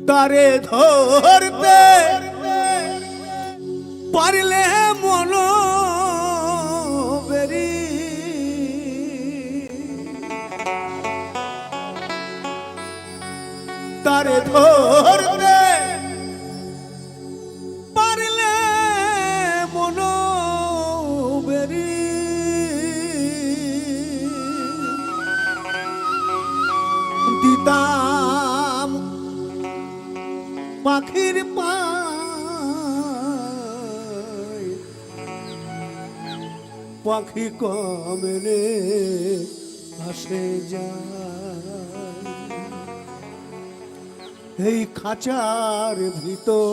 তারে ধরতে পারলে মন বেরি তারে ধর পাখির পাখি পাখি কমলে আসে যায়। এই খাঁচার ভিতর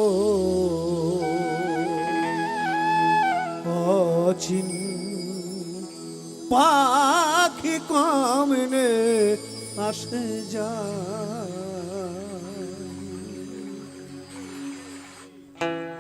অচিন পাখি কমলে আসে যায়। Thank you.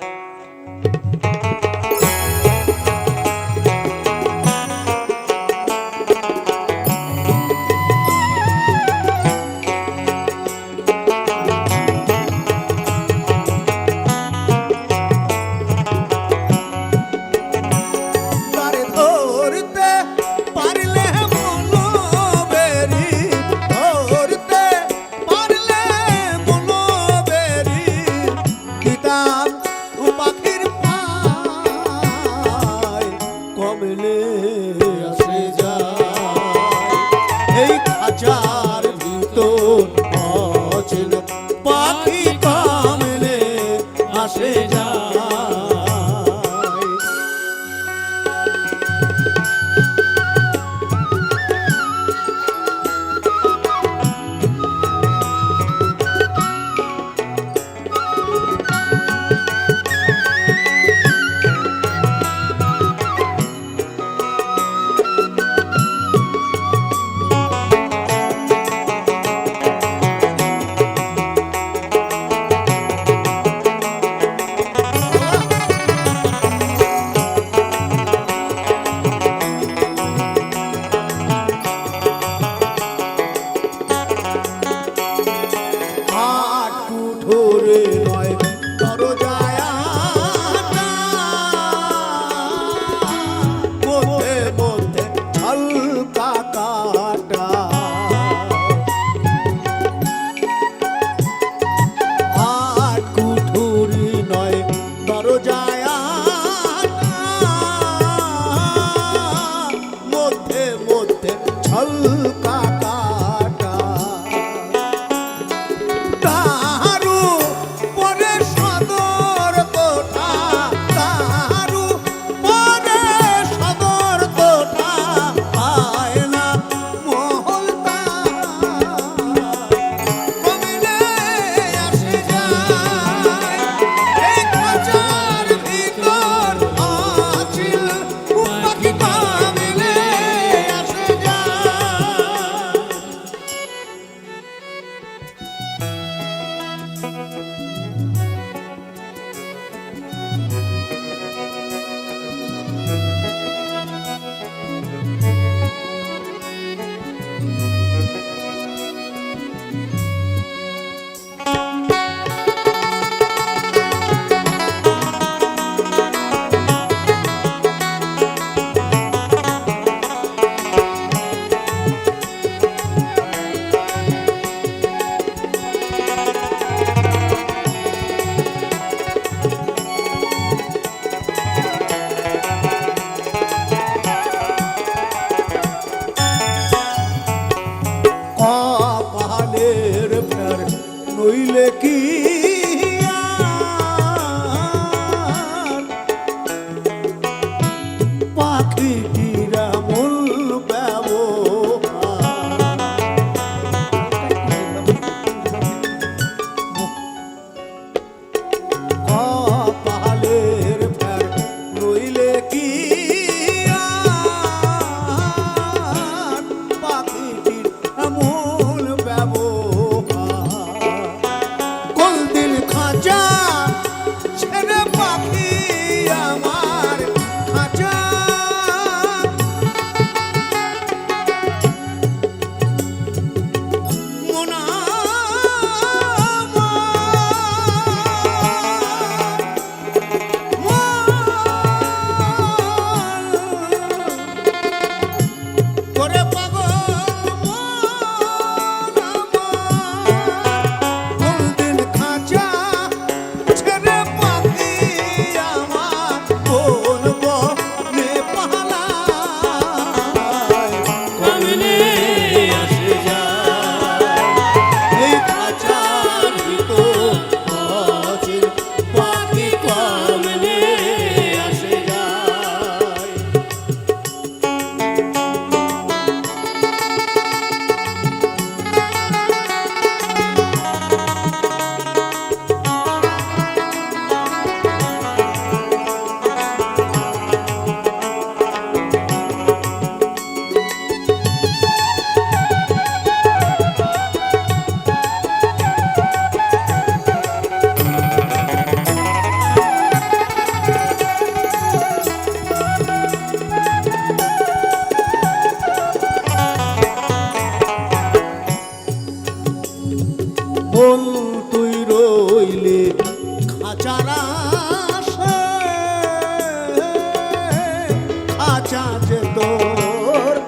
যে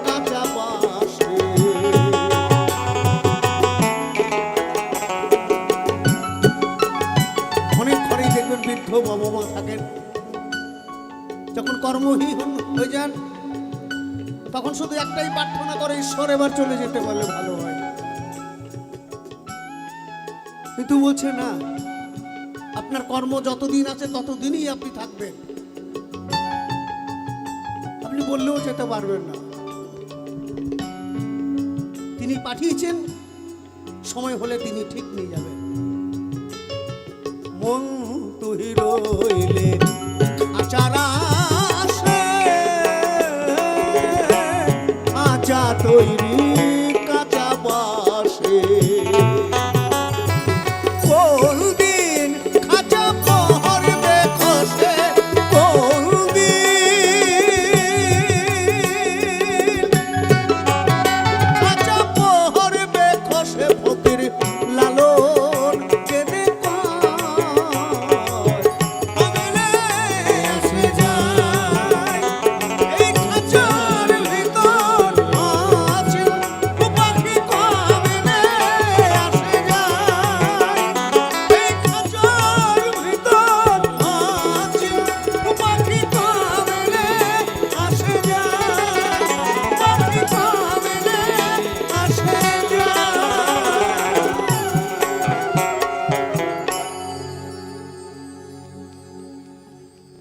কাঁচা কর্মহীন হয়ে যান, তখন শুধু একটাই প্রার্থনা করে, ঈশ্বর, এবার চলে যেতে পারলে ভালো হয়। কিন্তু বলছে, না, আপনার কর্ম যতদিন আছে, ততদিনই আপনি থাকবেন। আপনি বললেও যেতে পারবেন না। তিনি পাঠিয়েছেন, সময় হলে তিনি ঠিক নিয়ে যাবেন। মন তুই রইল